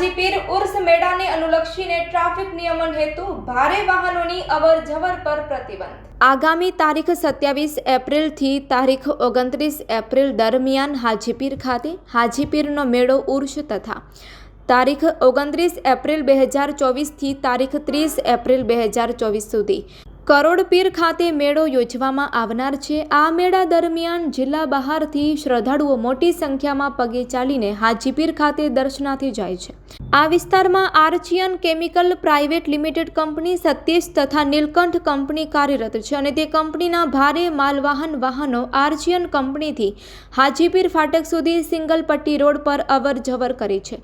હાજીપીર ઉર્સ મેળાને અનુલક્ષીને ટ્રાફિક નિયમન હેતુ ભારે વાહનોની અવર જવર પર પ્રતિબંધ. આગામી તારીખ સત્યાવીસ એપ્રિલથી તારીખ ઓગણત્રીસ એપ્રિલ દરમિયાન હાજીપીર ખાતે હાજીપીરનો મેળો ઉર્સ તથા તારીખ ઓગણત્રીસ એપ્રિલ બે હજાર ચોવીસથી તારીખ ત્રીસ એપ્રિલ બે હજાર ચોવીસ સુધી કરોડપીર ખાતે મેળો યોજવામાં આવનાર છે. આ મેળા દરમિયાન જિલ્લા બહારથી શ્રદ્ધાળુઓ મોટી સંખ્યામાં પગે ચાલીને હાજીપીર ખાતે દર્શનાથી જાય છે. આ વિસ્તારમાં Archean chemical private limited company, Satish તથા નીલકંઠ કંપની કાર્યરત છે અને તે કંપનીના ભારે માલવાહન વાહનો આર્ચિયન કંપનીથી હાજીપીર ફાટક સુધી સિંગલ પટ્ટી રોડ પર અવર જવર કરે છે.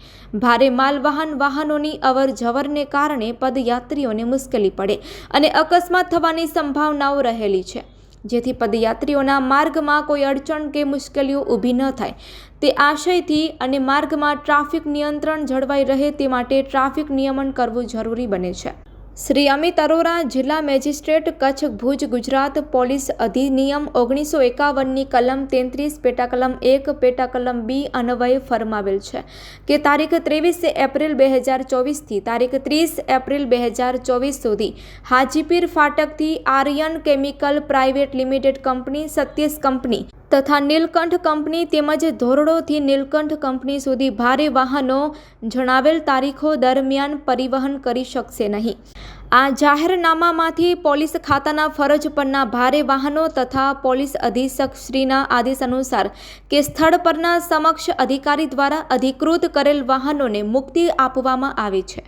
ભારે માલવાહન વાહનોની અવર જવરને કારણે પદયાત્રીઓને મુશ્કેલી પડે અને અકસ્માત થવાની સંભાવનાઓ રહેલી છે. જેથી પદયાત્રીઓના માર્ગમાં કોઈ અડચણ કે મુશ્કેલીઓ ઊભી ન થાય. તે આશયથી અને માર્ગમાં ટ્રાફિક નિયંત્રણ જળવાઈ રહે તે માટે ટ્રાફિક નિયમન કરવું જરૂરી બને છે. શ્રી અમિત અરોરા જિલ્લા મેજિસ્ટ્રેટ કચ્છ ભુજ ગુજરાત પોલીસ અધિનિયમ ઓગણીસો એકાવનની કલમ તેત્રીસ પેટાકલમ એક પેટાકલમ બી અન્વયે ફરમાવેલ છે કે તારીખ ત્રેવીસ એપ્રિલ બે હજાર ચોવીસથી તારીખ ત્રીસ એપ્રિલ બે હજાર ચોવીસ સુધી Hajipir ફાટકથી Aryan chemical private limited company Satyesh company તથા નીલકંઠ કંપની તેમજ ધોરડોથી નીલકંઠ કંપની સુધી ભારે વાહનો જણાવેલ તારીખો દરમિયાન પરિવહન કરી શકશે નહીં. આ જાહેરનામામાંથી પોલીસ ખાતાના ફરજ પરના ભારે વાહનો તથા પોલીસ અધિક્ષકશ્રીના આદેશ અનુસાર કે સ્થળ પરના સમક્ષ અધિકારી દ્વારા અધિકૃત કરેલ વાહનોને મુક્તિ આપવામાં આવે છે.